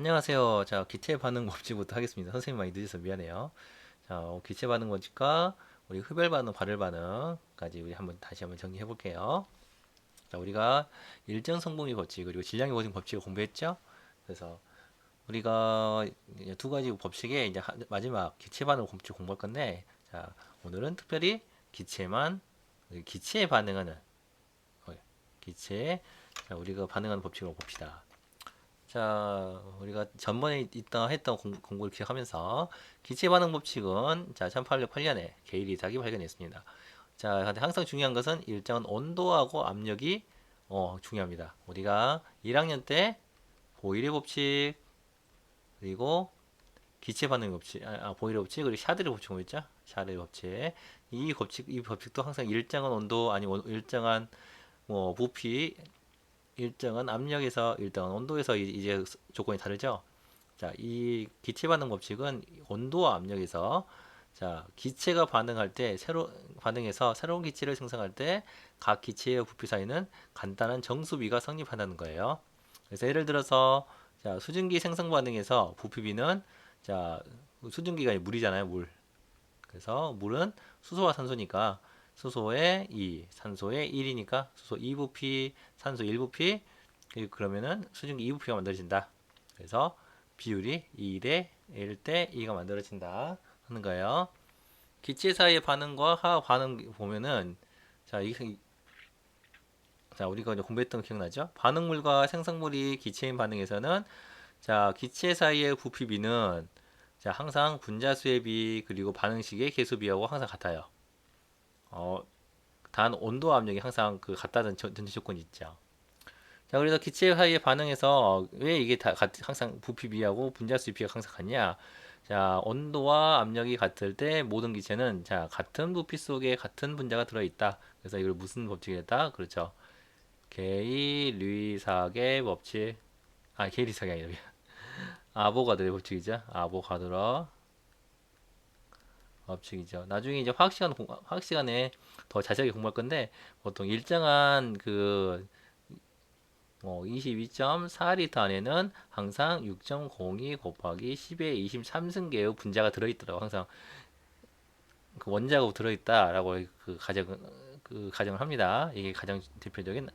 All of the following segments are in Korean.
안녕하세요. 자, 기체 반응 법칙부터 하겠습니다. 선생님 많이 늦어서 미안해요. 자, 어, 기체 반응 법칙과 우리 흡열 반응, 발열 반응까지 우리 한번 다시 한번 정리해 볼게요. 자, 우리가 일정 성분비 법칙 그리고 질량의 모든 법칙을 공부했죠? 그래서 우리가 두 가지 법칙에 이제 하- 마지막 기체 반응 법칙 공부할 건데, 자, 오늘은 특별히 기체만 기체에 반응하는 어, 기체 자, 우리가 반응하는 법칙을 봅시다. 자, 우리가 전번에 있다 했던 공, 공부를 기억하면서 기체 반응 법칙은 자, 1808년에 게일리 이삭이 발견했습니다. 자, 근데 항상 중요한 것은 일정한 온도하고 압력이 어, 중요합니다. 우리가 1학년 때 보일의 법칙 그리고 기체 반응 법칙, 아, 아, 보일의 법칙 그리고 샤드의 법칙 뭐였죠? 샤드의 법칙. 이 법칙, 이 법칙도 항상 일정한 온도 아니 원- 일정한 뭐 부피 일정한 압력에서 일정한 온도에서 이- 이제 조건이 다르죠. 자, 이 기체 반응 법칙은 온도와 압력에서 자, 기체가 반응할 때 새로 반응해서 새로운 기체를 생성할 때 각 기체의 부피 사이는 간단한 정수비가 성립한다는 거예요. 그래서 예를 들어서 자, 수증기 생성 반응에서 부피비는 자, 수증기가 물이잖아요, 물. 그래서 물은 수소와 산소니까 수소의 2, 산소의 1이니까 수소 2부피, 산소 1부피, 그러면은 수증기 2부피가 만들어진다. 그래서 비율이 2대 1대 2가 만들어진다 하는 거예요. 기체 사이의 반응과 화학 반응 보면은 자, 이 자, 우리가 이제 공부했던 거 기억나죠? 반응물과 생성물이 기체인 반응에서는 자, 기체 사이의 부피비는 자, 항상 분자수의 비 그리고 반응식의 개수비하고 항상 같아요. 어, 단 온도 압력이 항상 그 같다는 전- 전제 조건이 있죠. 자, 그래서 기체 사이의 반응에서 왜 이게 다 같, 항상 부피 비하고 분자수 비가 항상 같냐? 자, 온도와 압력이 같을 때 모든 기체는 자, 같은 부피 속에 같은 분자가 들어 있다. 그래서 이걸 무슨 법칙이다? 그렇죠. 게이 류이삭의 법칙. 아, 게이 류이삭이 아니라 아보가드로의 법칙이죠. 아보가드로 법칙이죠. 나중에 이제 화학 시간 공- 화학 시간에 더 자세하게 공부할 건데 보통 일정한 그 어, 22.4리터 안에는 항상 6.02 곱하기 10의 23승계의 분자가 들어있더라고. 항상 그 원자가 들어있다라고 그 가정 그 가정을 합니다. 이게 가장 대표적인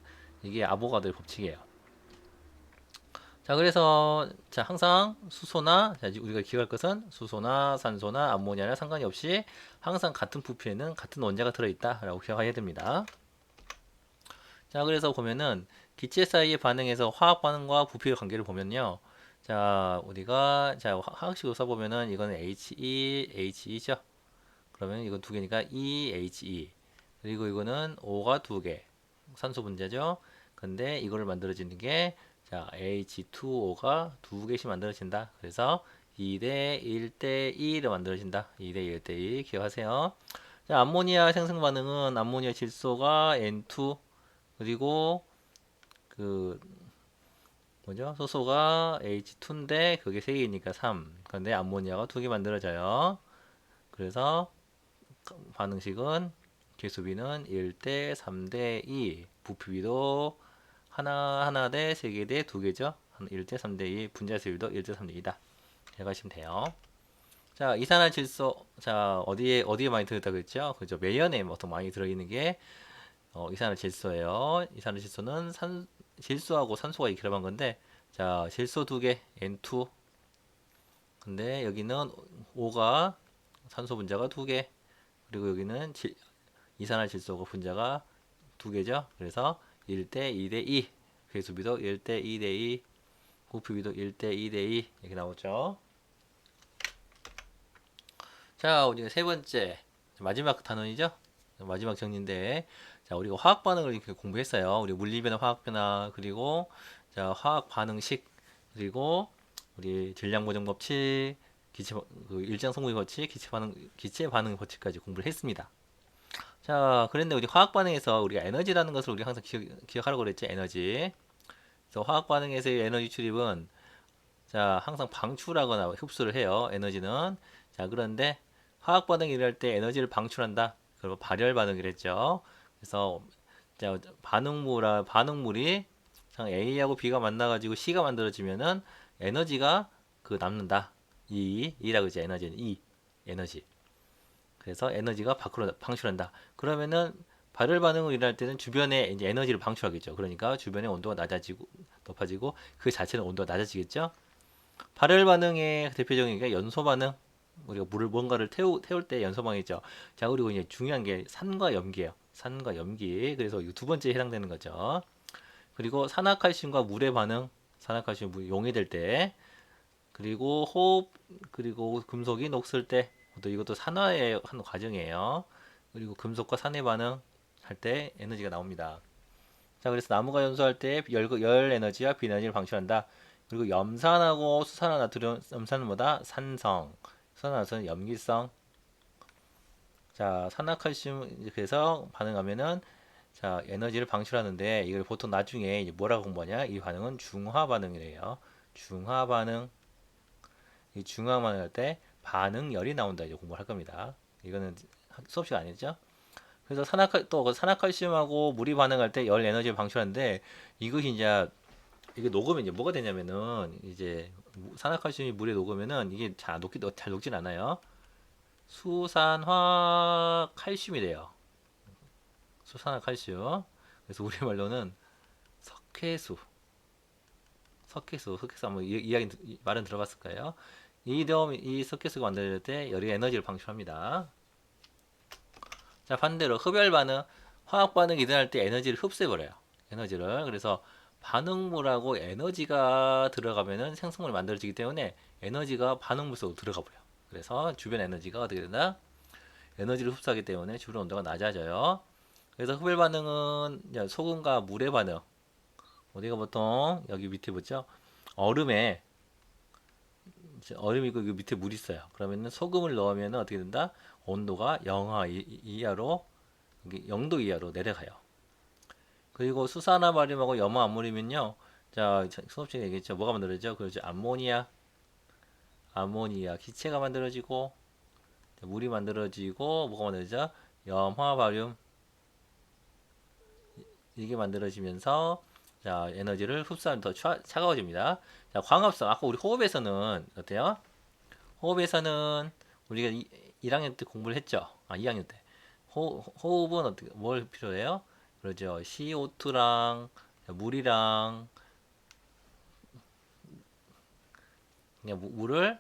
이게 아보가드의 법칙이에요. 자, 그래서 자, 항상 수소나 자, 우리가 기억할 것은 수소나 산소나 암모니아나 상관이 없이 항상 같은 부피에는 같은 원자가 들어있다라고 기억해야 됩니다. 자, 그래서 보면은 기체 사이의 반응에서 화학 반응과 부피의 관계를 보면요. 자, 우리가 자, 화- 화학식으로 써보면은 이거는 He, He죠. 그러면 이건 두 개니까 EHE. 그리고 이거는 O가 두 개. 산소 분자죠. 근데 이거를 만들어지는 게 자, H2O가 두 개씩 만들어진다. 그래서 2대 1대 2로 만들어진다. 2대 1대 2 기억하세요. 자, 암모니아 생성 반응은 암모니아 질소가 N2 그리고 그 뭐죠? 소소가 H2인데 그게 3개니까 3. 근데 암모니아가 두개 만들어져요. 그래서 반응식은 개수비는 1대 3대 2. 부피비도 하나 하나 대 세 개 대 두 개죠. 1대 3대 2. 분자수율도 1대 3대 2다. 해가시면 돼요. 자, 이산화 질소 자, 어디에 어디에 많이 들어있다 그랬죠? 그죠? 매연에 보통 많이 들어 있는 게 어, 이산화 질소예요. 이산화 질소는 산 질소하고 산소가 이렇게 결합한 건데 자, 질소 두 개 N2 근데 여기는 O가 산소 분자가 두 개 그리고 여기는 질, 이산화 질소가 분자가 두 개죠. 그래서 1대 2대 2 괴수비도 1대 2대 2 부피비도 1대 2대 2 이렇게 나오죠. 자, 우리가 세 번째 마지막 단원이죠. 마지막 정리인데 자, 우리가 화학 반응을 이렇게 공부했어요. 우리 물리 변화, 화학 변화 그리고 자, 화학 반응식 그리고 우리 질량 보정 법칙, 기체 그 일정 성분의 법칙, 기체 반응 기체 반응 법칙까지 공부를 했습니다. 자, 그런데 우리 화학 반응에서 우리가 에너지라는 것을 우리 항상 기억, 기억하라고 그랬죠. 에너지. 그래서 화학 반응에서의 에너지 출입은 자, 항상 방출하거나 흡수를 해요. 에너지는. 자, 그런데 화학 반응이 일어날 때 에너지를 방출한다. 그리고 발열 반응이랬죠. 그래서 자, 반응물아 반응물이 상 A하고 B가 만나 가지고 C가 만들어지면은 에너지가 그 남는다. 이 이라고 이제 에너지는 이 에너지. 그래서 에너지가 밖으로 방출한다. 그러면은 발열 반응을 일어날 때는 주변에 이제 에너지를 방출하겠죠. 그러니까 주변의 온도가 낮아지고 높아지고 그 자체는 온도가 낮아지겠죠. 발열 반응의 대표적인 게 연소 반응. 우리가 물을 뭔가를 태우, 태울 때 연소 반응이죠. 자, 그리고 이제 중요한 게 산과 염기예요. 산과 염기. 그래서 이 두 번째에 해당되는 거죠. 그리고 산화칼슘과 물의 반응. 산화칼슘 용해될 때 그리고 호흡 그리고 금속이 녹슬 때 또 이것도 산화의 한 과정이에요. 그리고 금속과 산의 반응 할 때 에너지가 나옵니다. 자, 그래서 나무가 연소할 때 열, 열 에너지와 비 에너지를 방출한다. 그리고 염산하고 수산화 나트륨, 염산은 뭐다? 산성. 수산화는 염기성. 자, 산화칼슘 해서 반응하면은 자, 에너지를 방출하는데 이걸 보통 나중에 이제 뭐라고 공부하냐? 이 반응은 중화 반응이래요. 중화 반응. 이 중화 반응 할 때 반응열이 나온다 이제 공부를 할 겁니다. 이거는 수업 시간 아니죠? 그래서 산화칼 또 산화칼슘하고 물이 반응할 때 열 에너지를 방출하는데 이것이 이제 이게 녹으면 이제 뭐가 되냐면은 이제 산화칼슘이 물에 녹으면은 이게 잘 녹기 잘 녹진 않아요. 수산화 칼슘이 돼요. 수산화 칼슘. 그래서 우리말로는 석회수. 석회수, 석회수 한번 이- 이야기 이- 말은 들어봤을까요? 이 다음 이 석회수가 만들어질 때 열이 에너지를 방출합니다. 자 반대로 흡열 반응, 화학 반응이 일어날 때 에너지를 흡수해 버려요. 에너지를 그래서 반응물하고 에너지가 들어가면은 생성물이 만들어지기 때문에 에너지가 반응물 속으로 들어가 버려. 요 그래서 주변 에너지가 어떻게 된다? 에너지를 흡수하기 때문에 주변 온도가 낮아져요. 그래서 흡열 반응은 소금과 물의 반응. 우리가 보통 여기 밑에 보죠? 얼음에 얼음이 있고 그 밑에 물이 있어요. 그러면은 소금을 넣으면 어떻게 된다? 온도가 영하 이- 이- 이하로 여기 0도 이하로 내려가요. 그리고 수산화 바륨하고 염화 암모늄은요. 자, 수업 시간에 얘기했죠. 뭐가 만들어지죠? 그렇죠. 암모니아, 암모니아 기체가 만들어지고 물이 만들어지고 뭐가 만들어지죠? 염화 바륨 이게 만들어지면서 자 에너지를 흡수하면 더 차, 차가워집니다. 자 광합성 아까 우리 호흡에서는 어때요? 호흡에서는 우리가 이, 1학년 때 공부를 했죠. 아 2학년 때 호, 호흡은 어떻게 뭘 필요해요? 그러죠. CO2랑 물이랑 그냥 무- 물을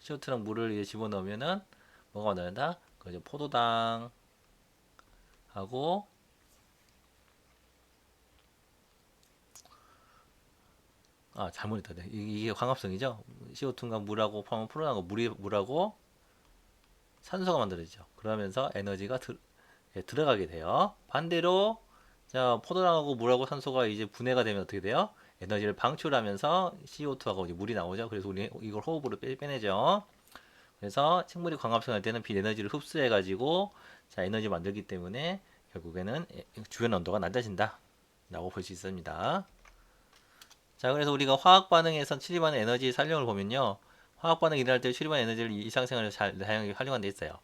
CO2랑 물을 이제 집어넣으면은 뭐가 만든다? 그죠. 포도당 하고 아 잘못했다. 네. 이- 이게 광합성이죠. CO2가 물하고 포함한 프로하고 물이 물하고 산소가 만들어지죠. 그러면서 에너지가 들, 예, 들어가게 돼요. 반대로 자 포도당하고 물하고 산소가 이제 분해가 되면 어떻게 돼요? 에너지를 방출하면서 CO2하고 이제 물이 나오죠. 그래서 우리 이걸 호흡으로 빼, 빼내죠. 그래서 식물이 광합성할 때는 빛 에너지를 흡수해 가지고 자 에너지 만들기 때문에 결국에는 에- 주변 온도가 낮아진다. 라고 볼 수 있습니다. 자, 그래서 우리가 화학 반응에서 출입하는 에너지 산령을 보면요. 화학 반응이 일어날 때 출입하는 에너지를 일상생활에 잘 다양하게 활용한 데 있어요.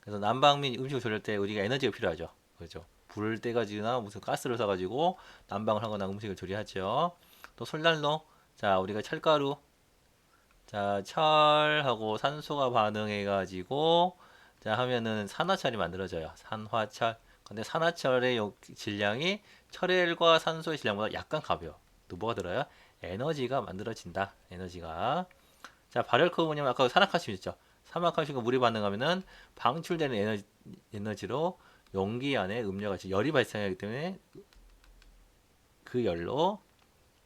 그래서 난방 및 음식을 조리할 때 우리가 에너지가 필요하죠. 그렇죠. 불을 떼가지거나 무슨 가스를 써가지고 난방을 하거나 음식을 조리하죠. 또 솔난로, 자 우리가 철가루, 자 철하고 산소가 반응해가지고 자 하면은 산화철이 만들어져요. 산화철. 근데 산화철의 요 질량이 철과 산소의 질량보다 약간 가벼워. 또 뭐가 들어요? 에너지가 만들어진다. 에너지가. 자, 발열 커브 뭐냐면 아까 산화칼슘 있죠. 산화칼슘과 물이 반응하면은 방출되는 에너지, 에너지로 용기 안에 음료가. 열이 발생하기 때문에 그 열로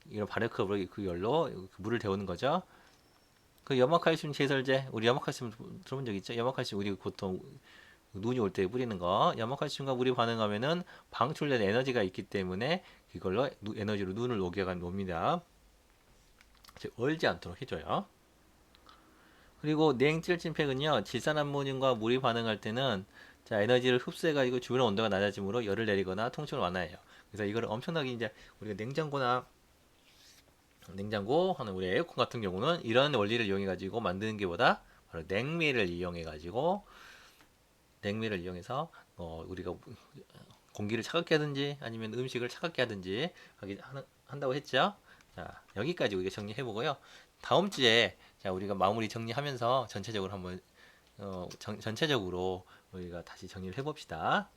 이런 발열 커브로 그 열로 그 물을 데우는 거죠. 그 염화칼슘 제설제 우리 염화칼슘 들어본 적 있죠? 염화칼슘 우리 보통 눈이 올 때 뿌리는 거 염화칼슘과 물이 반응하면은 방출된 에너지가 있기 때문에 이걸로 누- 에너지로 눈을 녹여가 놉니다. 즉, 얼지 않도록 해줘요. 그리고 냉질진팩은요 질산암모늄과 물이 반응할 때는 자 에너지를 흡수해가지고 주변 온도가 낮아짐으로 열을 내리거나 통증을 완화해요. 그래서 이거를 엄청나게 이제 우리가 냉장고나 냉장고 하는 우리 에어컨 같은 경우는 이런 원리를 이용해 가지고 만드는 게보다 바로 냉매를 이용해 가지고 냉매를 이용해서 어, 우리가 공기를 차갑게 하든지 아니면 음식을 차갑게 하든지 하기 하는, 한다고 했죠. 자, 여기까지 우리가 정리해 보고요. 다음 주에 자, 우리가 마무리 정리하면서 전체적으로 한번 어, 전, 전체적으로 우리가 다시 정리를 해 봅시다.